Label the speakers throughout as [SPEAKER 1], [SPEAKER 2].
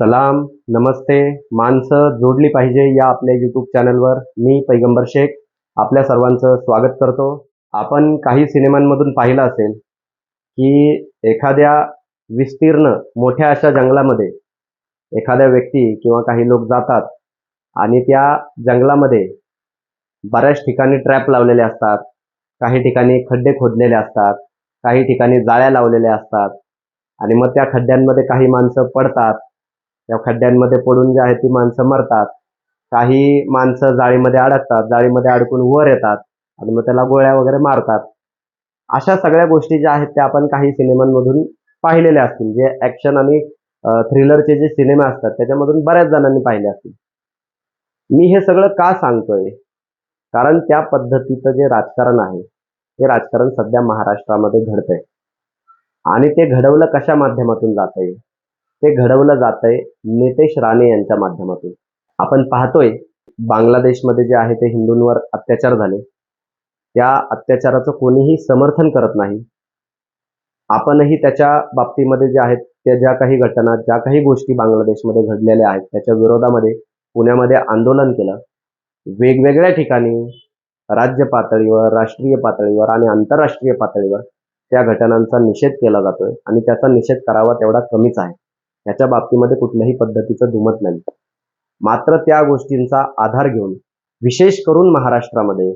[SPEAKER 1] सलाम नमस्ते. माणसं जोडली पाहिजे या आपल्या यूट्यूब चॅनलवर मी पैगंबर शेख. आपल्या सर्वांचं स्वागत करतो. आपण काही सिनेमांमधून पाहिलं असेल की एखाद्या विस्तीर्ण मोठ्या अशा जंगलामध्ये एखाद्या व्यक्ती किंवा काही लोक जातात आणि त्या जंगलामध्ये बऱ्याच ठिकाणी ट्रॅप लावलेले असतात काही ठिकाणी खड्डे खोदलेले असतात काही ठिकाणी जाळ्या लावलेल्या असतात आणि मग त्या खड्ड्यांमध्ये काही माणसं पडतात. त्या खड्ड्यांमध्ये पडून जे आहे ती माणसं मरतात. काही माणसं जाळीमध्ये अडकतात जाळीमध्ये अडकून वर येतात आणि मग त्याला गोळ्या वगैरे मारतात. अशा सगळ्या गोष्टी ज्या आहेत त्या आपण काही सिनेमांमधून पाहिलेल्या असतील जे ॲक्शन आणि थ्रिलरचे जे सिनेमे असतात त्याच्यामधून बऱ्याच जणांनी पाहिले असतील. मी हे सगळं का सांगतोय? कारण त्या पद्धतीचं जे राजकारण आहे ते राजकारण सध्या महाराष्ट्रामध्ये घडतंय. आणि ते घडवलं कशा माध्यमातून जातंय? ते घडवलं जातंय नितेश राणे यांच्या माध्यमातून. आपण पाहतोय बांगलादेशमध्ये जे आहे ते हिंदूंवर अत्याचार झाले. त्या अत्याचाराचं कोणीही समर्थन करत नाही. आपणही त्याच्या बाबतीमध्ये जे आहेत त्या ज्या काही घटना ज्या काही गोष्टी बांगलादेशमध्ये घडलेल्या आहेत त्याच्या विरोधामध्ये पुण्यामध्ये आंदोलन केलं. वेगवेगळ्या ठिकाणी राज्य पातळीवर राष्ट्रीय पातळीवर आणि आंतरराष्ट्रीय पातळीवर त्या घटनांचा निषेध केला जातोय आणि त्याचा निषेध करावा तेवढा कमीच आहे. याच्या बाबतीमध्ये कुठल्याही पद्धतीचं दुमत नाही. मात्र त्या गोष्टींचा आधार घेऊन विशेष करून महाराष्ट्रामध्ये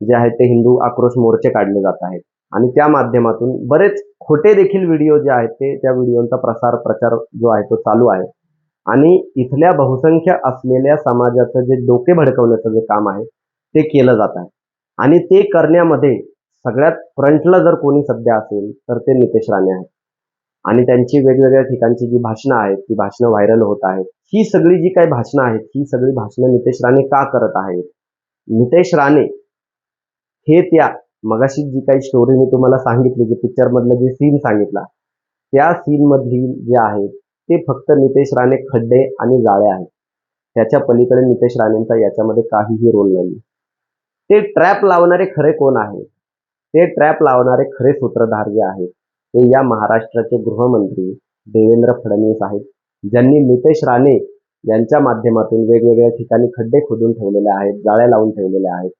[SPEAKER 1] जे आहेत ते हिंदू आक्रोश मोर्चे काढले जात आहेत. आणि त्या माध्यमातून बरेच खोटे देखील व्हिडिओ जे आहेत ते त्या व्हिडिओचा प्रसार प्रचार जो आहे तो चालू आहे. आणि इथल्या बहुसंख्य असलेल्या समाजाचं जे डोके भडकवण्याचं जे काम आहे ते केलं जात आहे. आणि ते करण्यामध्ये सगळ्यात फ्रंटला जर कोणी सध्या असेल तर ते नितेश राणे आहेत. आणि त्यांची वेगवेगळ्या ठिकाणची जी भाषणं आहेत ती भाषणं व्हायरल होत आहेत. ही सगळी जी काही भाषणं आहेत ही सगळी भाषणं नितेश राणे का करत आहेत? नितेश राणे हे त्या मगाशी जी काही स्टोरी मी तुम्हाला सांगितली जी पिक्चरमधलं जे सीन सांगितला त्या सीनमधली जे आहेत ते फक्त नितेश राणे खड्डे आणि जाळे आहेत. त्याच्या पलीकडे नितेश राणेंचा याच्यामध्ये काहीही रोल नाही ते ट्रॅप लावणारे खरे कोण आहेत? ते ट्रॅप लावणारे खरे सूत्रधार जे आहेत हे या महाराष्ट्राचे गृहमंत्री देवेंद्र फडणवीस आहेत. ज्यांनी नितेश राणे यांच्या माध्यमातून वेगवेगळ्या ठिकाणी खड्डे खोदून ठेवलेले आहेत जाळ्या लावून ठेवलेल्या आहेत.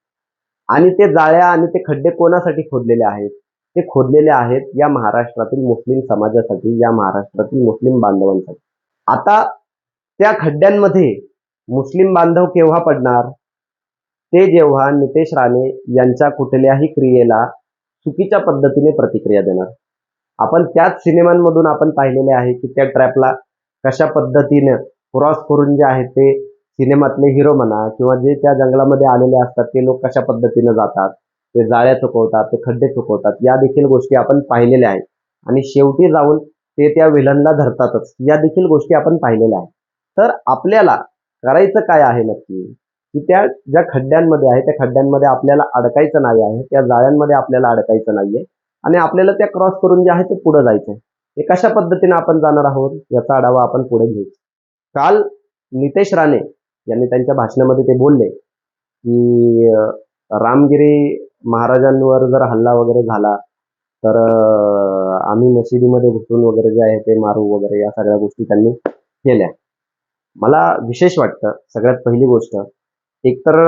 [SPEAKER 1] आणि ते जाळ्या आणि ते खड्डे कोणासाठी खोदलेले आहेत? ते खोदलेले आहेत या महाराष्ट्रातील मुस्लिम समाजासाठी या महाराष्ट्रातील मुस्लिम बांधवांसाठी. आता त्या खड्ड्यांमध्ये मुस्लिम बांधव केव्हा पडणार? ते जेव्हा नितेश राणे यांच्या कुठल्याही क्रियेला चुकीच्या पद्धतीने प्रतिक्रिया देणार. आपण त्याच सिनेमांमधून आपण पाहिलेले आहे की त्या ट्रॅपला कशा पद्धतीनं क्रॉस करून जे आहे ते सिनेमातले हिरो म्हणा किंवा जे त्या जंगलामध्ये आलेले असतात ते लोक कशा पद्धतीने जातात ते जाळ्या चुकवतात ते खड्डे चुकवतात या देखील गोष्टी आपण पाहिलेल्या आहेत. आणि शेवटी जाऊन ते त्या विलनला धरतातच या देखील गोष्टी आपण पाहिलेल्या आहेत. तर आपल्याला करायचं काय आहे नक्की? की त्या ज्या खड्ड्यांमध्ये आहे त्या खड्ड्यांमध्ये आपल्याला अडकायचं नाही आहे त्या जाळ्यांमध्ये आपल्याला अडकायचं नाहीये. आणि आपल्याला त्या क्रॉस करून जे आहे ते पुढे जायचं ते कशा पद्धतीने आपण जाणार आहोत? याचा आढावा आपण पुढे घेऊ. काल नितेश राणे यांनी त्यांच्या भाषणामध्ये ते बोलले की रामगिरी महाराजांवर जर हल्ला वगैरे झाला तर आम्ही मशिदीमध्ये घुसून वगैरे जे आहे ते मारू वगैरे या सगळ्या गोष्टी त्यांनी केल्या. मला विशेष वाटतं सगळ्यात पहिली गोष्ट एकतर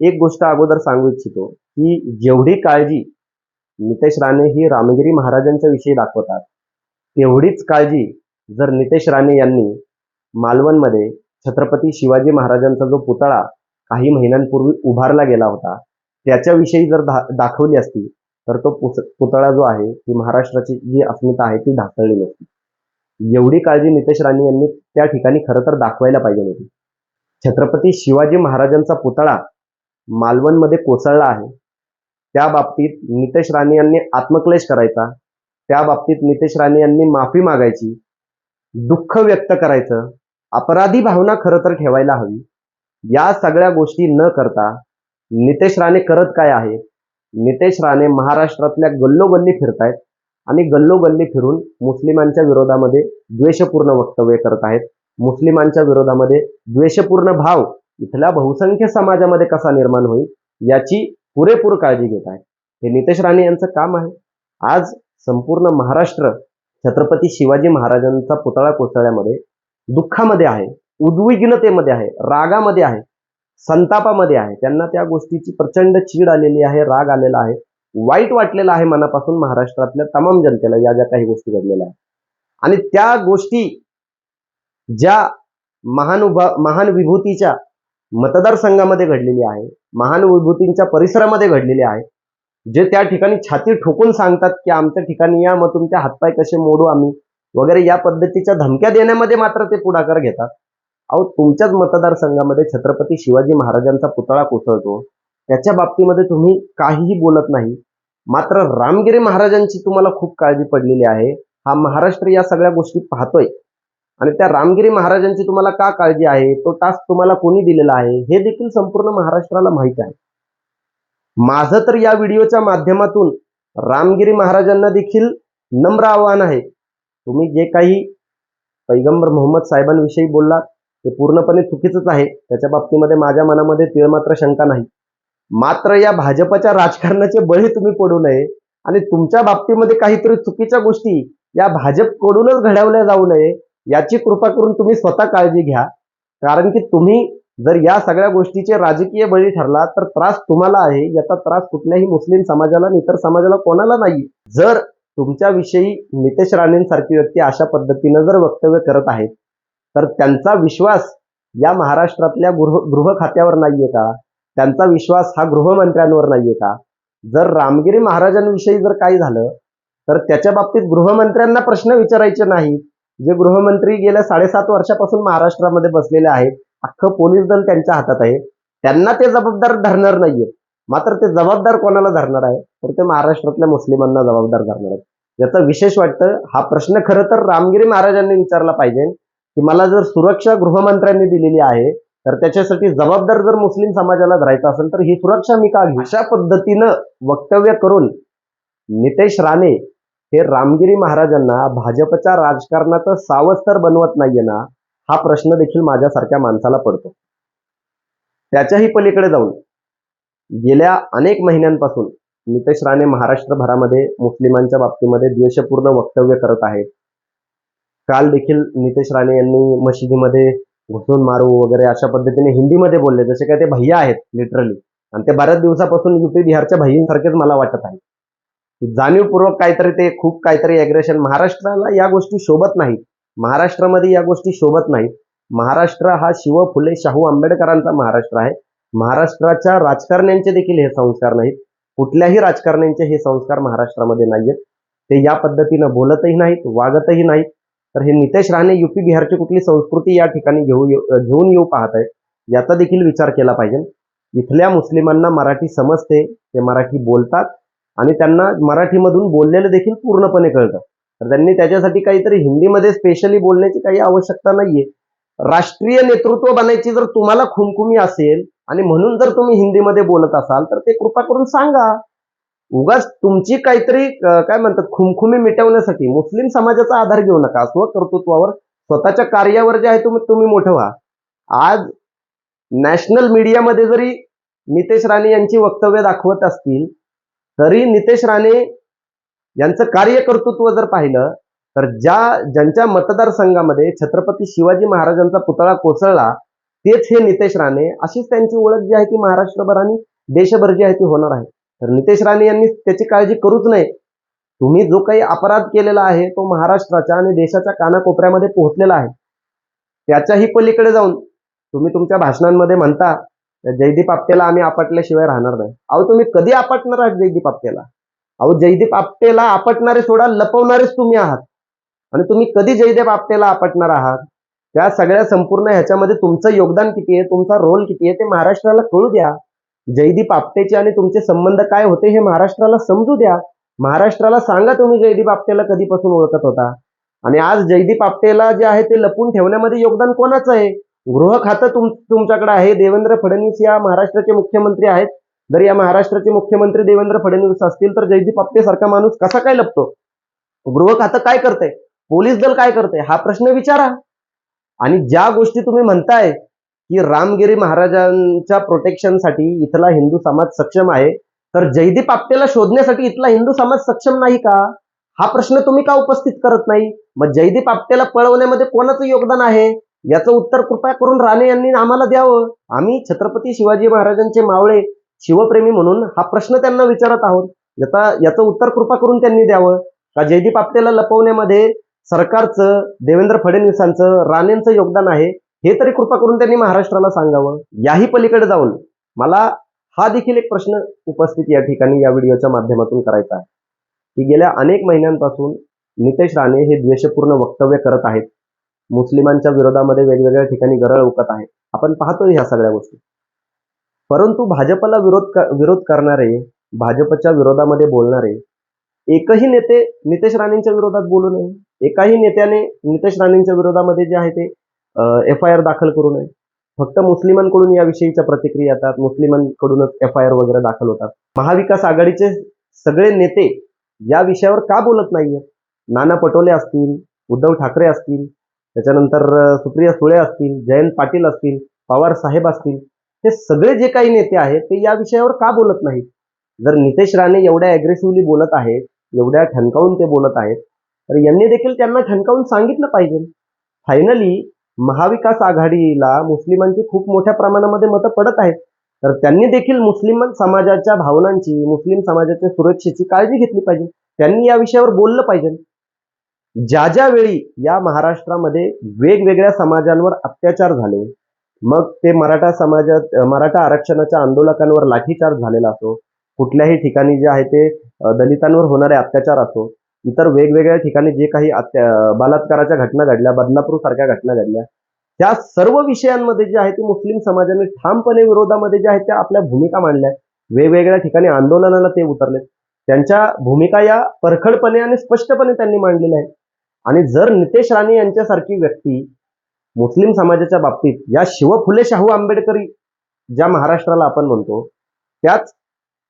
[SPEAKER 1] एक गोष्ट अगोदर सांगू इच्छितो की जेवढी काळजी नितेश राणे ही रामगिरी महाराजांच्या विषयी दाखवतात. तेवढीच काळजी जर नितेश राणे यांनी मालवणमध्ये छत्रपती शिवाजी महाराजांचा जो पुतळा काही महिन्यांपूर्वी उभारला गेला होता त्याच्याविषयी जर दा दाखवली असती तर तो पुतळा जो आहे ती महाराष्ट्राची जी अस्मिता आहे ती ढासळली नसती. एवढी काळजी नितेश राणे यांनी त्या ठिकाणी खरं तर दाखवायला पाहिजे होती. छत्रपती शिवाजी महाराजांचा पुतळा मालवणमध्ये कोसळला आहे त्या बाबतीत नितेश राणे यांनी आत्मक्लेश करायचा. त्या बाबतीत नितेश राणे यांनी माफी मागायची. दुःख व्यक्त करायचं. अपराधी भावना खरं तर ठेवायला हवी. या सगळ्या गोष्टी न करता नितेश राणे करत काय आहे नितेश राणे महाराष्ट्रातल्या गल्लोगल्ली फिरतायत आणि गल्लोगल्ली फिरून मुस्लिमांच्या विरोधामध्ये द्वेषपूर्ण वक्तव्य करत आहेत. मुस्लिमांच्या विरोधामध्ये द्वेषपूर्ण भाव इथल्या बहुसंख्य समाजामध्ये कसा निर्माण होईल याची पुरेपूर काळजी घेत आहे. हे नितेश राणे यांचं काम आहे. आज संपूर्ण महाराष्ट्र छत्रपती शिवाजी महाराजांचा पुतळा कोसळ्यामध्ये दुःखामध्ये आहे उद्विग्नतेमध्ये आहे रागामध्ये आहे संतापामध्ये आहे. त्यांना त्या गोष्टीची प्रचंड चीड आलेली आहे राग आलेला आहे वाईट वाटलेला आहे मनापासून महाराष्ट्रातल्या तमाम जनतेला या ज्या काही गोष्टी घडलेल्या आहेत. आणि त्या गोष्टी ज्या महानुभा महान विभूतीच्या मतदारसंघामध्ये घडलेली आहे महान विभूतींच्या परिसरामध्ये घडलेले आहे. जे त्या ठिकाणी छाती ठोकून सांगतात की आमच्या ठिकाणी या मग तुमचे हातपाय कसे मोडू आम्ही? वगैरे या पद्धतीच्या धमक्या देण्यामध्ये मात्र ते पुढाकार घेतात. अहो तुमच्याच मतदारसंघामध्ये छत्रपती शिवाजी महाराजांचा पुतळा कोसळतो. त्याच्या बाबतीमध्ये तुम्ही काहीही बोलत नाही. मात्र रामगिरी महाराजांची तुम्हाला खूप काळजी पडलेली आहे. हा महाराष्ट्र या सगळ्या गोष्टी पाहतोय. आणि त्या रामगिरी महाराजांची तुम्हाला का काळजी आहे? तो टास्क तुम्हाला कोणी दिलेला आहे? हे देखील संपूर्ण महाराष्ट्राला माहीत आहे. माझं तर या व्हिडिओच्या माध्यमातून रामगिरी महाराजांना देखील नम्र आव्हान आहे. तुम्ही जे काही पैगंबर मोहम्मद साहेबांविषयी बोललात ते पूर्णपणे चुकीचंच आहे. त्याच्या बाबतीमध्ये माझ्या मनामध्ये तीळ मात्र शंका नाही. मात्र या भाजपच्या राजकारणाचे बळी तुम्ही पडू नये आणि तुमच्या बाबतीमध्ये काहीतरी चुकीच्या गोष्टी या भाजपकडूनच घडवल्या जाऊ नये याची कृपा करून तुम्ही स्वतः काळजी घ्या. कारण की तुम्ही जर या सगळ्या गोष्टीचे राजकीय बळी ठरला तर त्रास तुम्हाला आहे. याचा त्रास कुठल्याही मुस्लिम समाजाला आणि इतर समाजाला कोणाला नाही जर तुमच्याविषयी नितेश राणेंसारखी व्यक्ती अशा पद्धतीनं जर वक्तव्य करत आहेत तर त्यांचा विश्वास या महाराष्ट्रातल्या गृह गृह खात्यावर नाहीये का? त्यांचा विश्वास हा गृहमंत्र्यांवर नाहीये का? जर रामगिरी महाराजांविषयी जर काही झालं तर त्याच्या बाबतीत गृहमंत्र्यांना प्रश्न विचारायचे नाहीत. जे गृहमंत्री गेल्या साडेसात वर्षापासून महाराष्ट्रामध्ये बसलेले आहेत अख्खं पोलीस दल त्यांच्या हातात आहे. त्यांना ते जबाबदार धरणार नाहीये. मात्र ते जबाबदार कोणाला धरणार आहे? तर ते महाराष्ट्रातल्या मुस्लिमांना जबाबदार धरणार आहेत. याचा विशेष वाटतं हा प्रश्न खरं तर रामगिरी महाराजांनी विचारला पाहिजे की मला जर सुरक्षा गृहमंत्र्यांनी दिलेली आहे तर त्याच्यासाठी जबाबदार जर मुस्लिम समाजाला धरायचं असेल तर ही सुरक्षा मी का घेऊ? अशा पद्धतीनं वक्तव्य करून नितेश राणे हे रामगिरी महाराजांना भाजपच्या राजकारणाचं सावस्तर बनवत नाहीये ना हा प्रश्न देखील माझ्यासारख्या माणसाला पडतो. त्याच्याही पलीकडे जाऊन गेल्या अनेक महिन्यांपासून नितेश राणे महाराष्ट्रभरामध्ये मुस्लिमांच्या बाबतीमध्ये द्वेषपूर्ण वक्तव्य करत आहेत. काल देखील नितेश राणे यांनी मशिदीमध्ये घुसून मारू वगैरे अशा पद्धतीने हिंदीमध्ये बोलले जसे काय ते भैया आहेत लिटरली आणि ते बऱ्याच दिवसापासून युपी बिहारच्या भैयींसारखेच मला वाटत आहे जाणीवपूर्वक काहीतरी ते खूप काहीतरी अग्रेशन महाराष्ट्राला या गोष्टी शोभत नाहीत. महाराष्ट्रामध्ये या गोष्टी शोभत नाहीत. महाराष्ट्र हा शिव फुले शाहू आंबेडकरांचा महाराष्ट्र आहे. महाराष्ट्राच्या राजकारण्यांचे देखील हे संस्कार नाहीत. कुठल्याही राजकारण्यांचे हे संस्कार महाराष्ट्रामध्ये नाहीयेत. ते या पद्धतीनं बोलतही नाहीत वागतही नाहीत. तर हे नितेश राणे युपी बिहारची कुठली संस्कृती या ठिकाणी घेऊ घेऊन येऊ पाहत आहेत याचा देखील विचार केला पाहिजे. इथल्या मुस्लिमांना मराठी समजते ते मराठी बोलतात. आणि त्यांना मराठीमधून बोललेलं देखील पूर्णपणे कळतं. तर त्यांनी त्याच्यासाठी काहीतरी हिंदीमध्ये स्पेशली बोलण्याची काही आवश्यकता नाहीये. राष्ट्रीय नेतृत्व बनायची जर तुम्हाला खुमखुमी असेल आणि म्हणून जर तुम्ही हिंदीमध्ये बोलत असाल तर ते कृपा करून सांगा. उगाच तुमची काहीतरी काय म्हणतात खुमखुमी मिटवण्यासाठी मुस्लिम समाजाचा आधार घेऊ नका. स्वकर्तृत्वावर स्वतःच्या कार्यावर जे आहे तुम्ही तुम्ही मोठं व्हा. आज नॅशनल मीडियामध्ये जरी नितेश राणे यांची वक्तव्य दाखवत असतील तरी नितेश राणे यांचं कार्यकर्तृत्व जर पाहिलं तर ज्या ज्यांच्या मतदारसंघामध्ये छत्रपती शिवाजी महाराजांचा पुतळा कोसळला तेच हे नितेश राणे. अशीच त्यांची ओळख जी आहे ती महाराष्ट्रभर आणि देशभर जी आहे ती होणार आहे. तर नितेश राणे यांनी त्याची काळजी करूच नये. तुम्ही जो काही अपराध केलेला आहे तो महाराष्ट्राच्या आणि देशाच्या कानाकोपऱ्यामध्ये पोहोचलेला आहे. त्याच्याही पलीकडे जाऊन तुम्ही तुमच्या भाषणांमध्ये म्हणता जयदीप आपटेला आम्ही आपटल्याशिवाय राहणार नाही. अहो तुम्ही कधी आपटणार आहात जयदीप आपटेला? अहो जयदीप आपटेला आपटणारे सोडा लपवणारेच तुम्ही आहात. आणि तुम्ही कधी जयदेव आपटेला आपटणार आहात? त्या सगळ्या संपूर्ण ह्याच्यामध्ये तुमचं योगदान किती आहे? तुमचा रोल किती आहे? ते महाराष्ट्राला कळू द्या. जयदीप आपटेचे आणि तुमचे संबंध काय होते हे महाराष्ट्राला समजू द्या. महाराष्ट्राला सांगा तुम्ही जयदीप आपटेला कधीपासून ओळखत होता. आणि आज जयदीप आपटेला जे आहे ते लपून ठेवण्यामध्ये योगदान कोणाचं आहे? गृह खातं तुम तुमच्याकडे आहे. देवेंद्र फडणवीस या महाराष्ट्राचे मुख्यमंत्री आहेत. जर या महाराष्ट्राचे मुख्यमंत्री देवेंद्र फडणवीस असतील तर जयदीप आपटे सारखा माणूस कसा काय लपतो? गृह खातं काय करतंय पोलीस दल काय करतंय हा प्रश्न विचारा. आणि ज्या गोष्टी तुम्ही म्हणताय की रामगिरी महाराजांच्या प्रोटेक्शनसाठी इथला हिंदू समाज सक्षम आहे तर जयदीप आपटेला शोधण्यासाठी इथला हिंदू समाज सक्षम नाही का? हा प्रश्न तुम्ही का उपस्थित करत नाही? मग जयदीप आपटेला पळवण्यामध्ये कोणाचं योगदान आहे? याचं उत्तर कृपया करून राणे यांनी आम्हाला द्यावं. आम्ही छत्रपती शिवाजी महाराजांचे मावळे शिवप्रेमी म्हणून हा प्रश्न त्यांना विचारत आहोत. याचा याचं उत्तर कृपा करून त्यांनी द्यावं. का जयदीप आपटेला लपवण्यामध्ये सरकारचं देवेंद्र फडणवीसांचं राणेंचं योगदान आहे हे तरी कृपा करून त्यांनी महाराष्ट्राला सांगावं. याही पलीकडे जाऊन मला हा देखील एक प्रश्न उपस्थित या ठिकाणी या व्हिडिओच्या माध्यमातून करायचा आहे. की गेल्या अनेक महिन्यांपासून नितेश राणे हे द्वेषपूर्ण वक्तव्य करत आहेत. मुस्लिमांच्या विरोधामध्ये वेगवेगळ्या ठिकाणी गरळ उकत आहे. आपण पाहतोय ह्या सगळ्या गोष्टी. परंतु भाजपला विरोध विरोध करणारे भाजपच्या विरोधामध्ये बोलणारे एकही नेते नितेश राणेंच्या विरोधात बोलू नये. एकाही नेत्याने नितेश राणेंच्या विरोधामध्ये जे आहे ते एफ आय आर दाखल करू नये. फक्त मुस्लिमांकडून याविषयीच्या प्रतिक्रिया येतात. मुस्लिमांकडूनच एफ आय आर वगैरे दाखल होतात. महाविकास आघाडीचे सगळे नेते या विषयावर का बोलत नाहीयेत? नाना पटोले असतील उद्धव ठाकरे असतील त्याच्यानंतर सुप्रिया सुळे असतील जयंत पाटील असतील पवार साहेब असतील हे सगळे जे काही नेते आहेत ते या विषयावर का बोलत नाहीत? जर नितेश राणे एवढ्या अग्रेसिव्हली बोलत आहेत एवढ्या ठणकावून ते बोलत आहेत तर यांनी देखील त्यांना ठणकावून सांगितलं पाहिजे. फायनली महाविकास आघाडीला मुस्लिमांची खूप मोठ्या प्रमाणामध्ये मतं पडत आहेत. तर त्यांनी देखील मुस्लिम समाजाच्या भावनांची मुस्लिम समाजाच्या सुरक्षेची काळजी घेतली पाहिजे. त्यांनी या विषयावर बोललं पाहिजे. ज्या ज्या वेळी या महाराष्ट्रामध्ये वेगवेगळ्या समाजांवर अत्याचार झाले मग ते मराठा समाजात मराठा आरक्षणाच्या आंदोलकांवर लाठीचार्ज झालेला असो कुठल्याही ठिकाणी जे आहे ते दलितांवर होणारे अत्याचार असो इतर वेगवेगळ्या ठिकाणी जे काही अत्या बलात्काराच्या घटना घडल्या बदलापूर सारख्या घटना घडल्या त्या सर्व विषयांमध्ये जे आहे ते मुस्लिम समाजाने ठामपणे विरोधामध्ये जे आहे त्या आपल्या भूमिका मांडल्या. वेगवेगळ्या ठिकाणी आंदोलनाला ते उतरले त्यांच्या भूमिका या परखडपणे आणि स्पष्टपणे त्यांनी मांडलेल्या आहेत. आणि जर नितेश राणे यांच्यासारखी व्यक्ती मुस्लिम समाजाच्या बाबतीत या शिव फुले शाहू आंबेडकरी ज्या महाराष्ट्राला आपण म्हणतो त्याच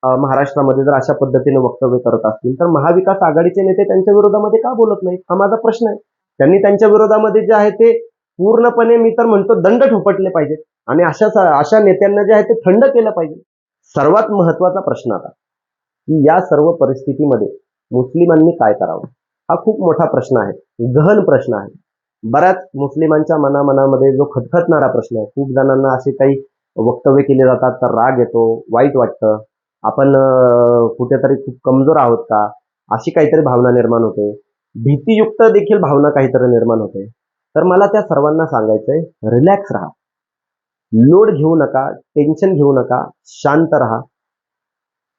[SPEAKER 1] महाराष्ट्रामध्ये जर अशा पद्धतीने वक्तव्य करत असतील तर महाविकास आघाडीचे नेते त्यांच्या विरोधामध्ये का बोलत नाहीत? हा माझा प्रश्न आहे. त्यांनी त्यांच्या विरोधामध्ये जे आहे ते पूर्णपणे मी तर म्हणतो दंड ठोपटले पाहिजेत. आणि अशा अशा नेत्यांना जे आहे ते थंड केलं पाहिजे. सर्वात महत्त्वाचा प्रश्न आता की या सर्व परिस्थितीमध्ये मुस्लिमांनी काय करावं? हा खूप मोठा प्रश्न आहे. गहन प्रश्न आहे. बऱ्याच मुस्लिमांच्या मनामनामध्ये जो खटखटणारा प्रश्न आहे खूप जणांना असे काही वक्तव्य केले जातात तर राग येतो वाईट वाटतं. आपण कुठेतरी खूप कमजोर आहोत का? अशी काहीतरी भावना निर्माण होते. भीतीयुक्त देखील भावना काहीतरी निर्माण होते. तर मला त्या सर्वांना सांगायचंय रिलॅक्स राहा. लोड घेऊ नका टेन्शन घेऊ नका शांत राहा.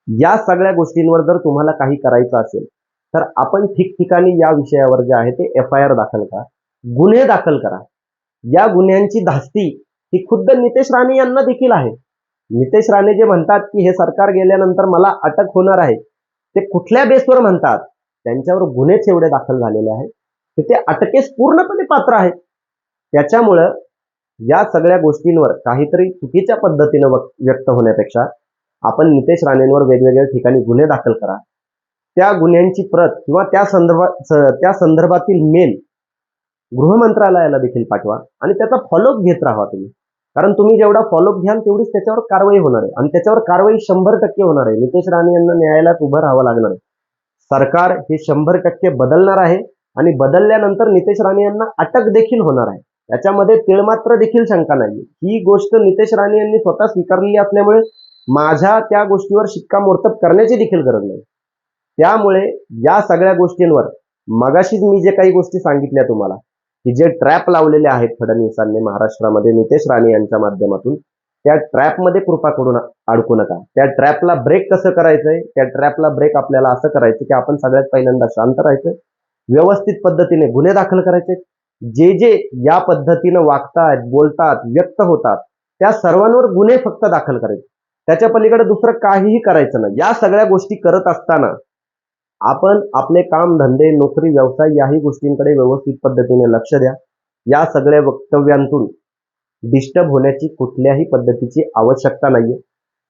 [SPEAKER 1] या सगळ्या गोष्टींवर जर तुम्हाला काही करायचं असेल तर आपण ठिकठिकाणी या विषयावर जे आहे ते एफ आय आर दाखल करा. गुन्हे दाखल करा. या गुन्ह्यांची धास्ती ही खुद्द नितेश राणे यांना देखील आहे. नितेश राणे जे म्हणतात की हे सरकार गेल्यानंतर मला अटक होणार आहे ते कुठल्या बेसवर म्हणतात? त्यांच्यावर गुन्हेच एवढे दाखल झालेले आहेत. की ते अटकेस पूर्णपणे पात्र आहेत. त्याच्यामुळं या सगळ्या गोष्टींवर काहीतरी चुकीच्या पद्धतीनं व्यक्त होण्यापेक्षा आपण नितेश राणेंवर वेगवेगळ्या ठिकाणी गुन्हे दाखल करा. त्या गुन्ह्यांची प्रत किंवा त्या संदर्भात त्या संदर्भातील मेल गृह मंत्रालयाला देखील पाठवा आणि त्याचा फॉलोअप घेत राहा तुम्ही. कारण तुम्ही जेवढा फॉलोअप घ्याल तेवढीच त्याच्यावर कारवाई होणार आहे. आणि त्याच्यावर कारवाई शंभर टक्के होणार आहे. नितेश राणे यांना न्यायालयात उभं राहावं लागणार आहे. सरकार हे शंभर टक्के बदलणार आहे आणि बदलल्यानंतर नितेश राणे यांना अटक देखील होणार आहे. याच्यामध्ये तिळमात्र देखील शंका नाही ही गोष्ट नितेश राणे यांनी स्वतः स्वीकारलेली असल्यामुळे माझ्या त्या गोष्टीवर शिक्कामोर्तब करण्याची देखील गरज नाही. त्यामुळे या सगळ्या गोष्टींवर मगाशीच मी जे काही गोष्टी सांगितल्या तुम्हाला की जे ट्रॅप लावलेले आहेत फडणवीसांनी महाराष्ट्रामध्ये नितेश राणे यांच्या माध्यमातून त्या ट्रॅपमध्ये कृपा करून अडकू नका. त्या ट्रॅपला ब्रेक कसं करायचंय? त्या ट्रॅपला ब्रेक आपल्याला असं करायचं की आपण सगळ्यात पहिल्यांदा शांत राहायचं व्यवस्थित पद्धतीने गुन्हे दाखल करायचे. जे जे या पद्धतीनं वागतात बोलतात व्यक्त होतात त्या सर्वांवर गुन्हे फक्त दाखल करायचे. त्याच्या पलीकडे दुसरं काहीही करायचं नाही. या सगळ्या गोष्टी करत असताना आपण आपले काम धंदे नोकरी व्यवसाय याही गोष्टींकडे व्यवस्थित पद्धतीने लक्ष द्या. या सगळ्या वक्तव्यांतून डिस्टर्ब होण्याची कुठल्याही पद्धतीची आवश्यकता नाहीये.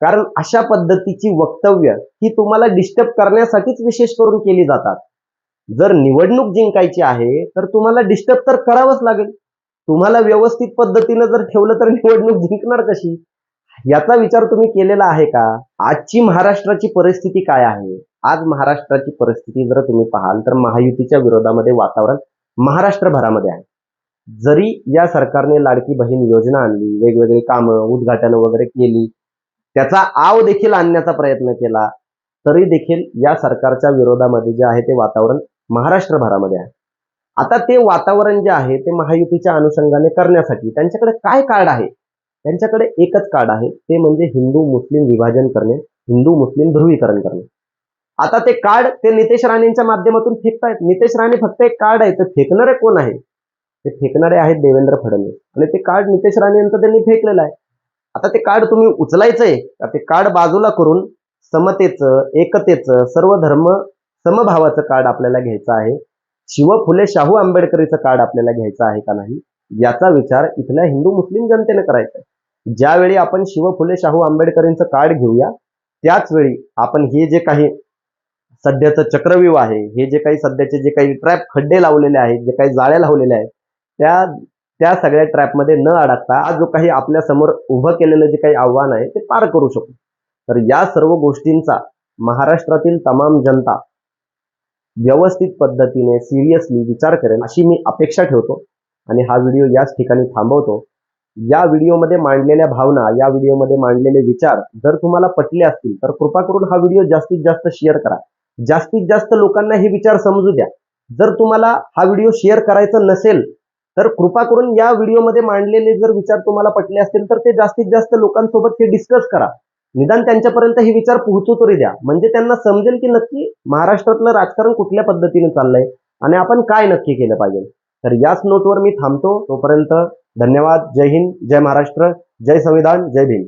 [SPEAKER 1] कारण अशा पद्धतीची वक्तव्य ही तुम्हाला डिस्टर्ब करण्यासाठीच विशेष करून केली जातात. जर निवडणूक जिंकायची आहे तर तुम्हाला डिस्टर्ब तर करावंच लागेल. तुम्हाला व्यवस्थित पद्धतीनं जर ठेवलं तर निवडणूक जिंकणार कशी? याचा विचार तुम्ही केलेला आहे का? आजची महाराष्ट्राची परिस्थिती काय आहे? आज महाराष्ट्राची परिस्थिती जर तुम्ही पाहाल तर महायुतीच्या विरोधामध्ये वातावरण महाराष्ट्रभरामध्ये आहे. जरी या सरकारने लाडकी बहीण योजना आणली वेगवेगळी कामं उद्घाटनं वगैरे केली त्याचा आव देखील आणण्याचा प्रयत्न केला तरी देखील या सरकारच्या विरोधामध्ये जे आहे ते वातावरण महाराष्ट्रभरामध्ये आहे. आता ते वातावरण जे आहे ते महायुतीच्या अनुषंगाने करण्यासाठी त्यांच्याकडे काय कार्ड आहे? त्यांच्याकडे एकच कार्ड आहे ते म्हणजे हिंदू मुस्लिम विभाजन करणे हिंदू मुस्लिम ध्रुवीकरण करणे. आता ते कार्ड ते नितेश राणेंच्या माध्यमातून फेकतायत. नितेश राणे फक्त एक कार्ड आहे तर फेकणारे कोण आहे ते फेकणारे आहेत देवेंद्र फडणवीस. आणि ते कार्ड नितेश राणे यांचं त्यांनी फेकलेलं आहे. आता ते कार्ड तुम्ही उचलायचंय का? ते कार्ड बाजूला करून समतेचं एकतेचं सर्व धर्म समभावाचं कार्ड आपल्याला घ्यायचं आहे. शिव फुले शाहू आंबेडकरीचं कार्ड आपल्याला घ्यायचं आहे का नाही? याचा विचार इथल्या हिंदू मुस्लिम जनतेने करायचा आहे. ज्यावेळी आपण शिव फुले शाहू आंबेडकरींचं कार्ड घेऊया त्याच वेळी आपण हे जे काही सध्याचं चक्रव्यूह आहे हे जे काही सध्याचे जे काही ट्रॅप खड्डे लावलेले आहेत जे काही जाळ्या लावलेल्या आहेत त्या त्या सगळ्या ट्रॅपमध्ये न अडकता आज जो काही आपल्यासमोर उभं केलेलं जे काही आव्हान आहे ते पार करू शकतो तर या सर्व गोष्टींचा महाराष्ट्रातील तमाम जनता व्यवस्थित पद्धतीने सिरियसली विचार करेल अशी मी अपेक्षा ठेवतो. आणि हा व्हिडिओ याच ठिकाणी थांबवतो. या व्हिडिओमध्ये मांडलेल्या भावना या व्हिडिओमध्ये मांडलेले विचार जर तुम्हाला पटले असतील तर कृपा करून हा व्हिडिओ जास्तीत जास्त शेअर करा. जास्तीत जास्त लोकांना हे विचार समजू द्या. जर तुम्हाला हा व्हिडिओ शेअर करायचा नसेल तर कृपा करून या व्हिडिओमध्ये मांडलेले जर विचार तुम्हाला पटले असतील तर ते जास्तीत जास्त लोकांसोबत हे डिस्कस करा. निदान त्यांच्यापर्यंत हे विचार पोहोचू तरी द्या. म्हणजे त्यांना समजेल की नक्की महाराष्ट्रातलं राजकारण कुठल्या पद्धतीने चाललंय आणि आपण काय नक्की केलं पाहिजे. तर याच नोटवर मी थांबतो. तोपर्यंत धन्यवाद. जय हिंद. जय महाराष्ट्र. जय संविधान. जय भीम.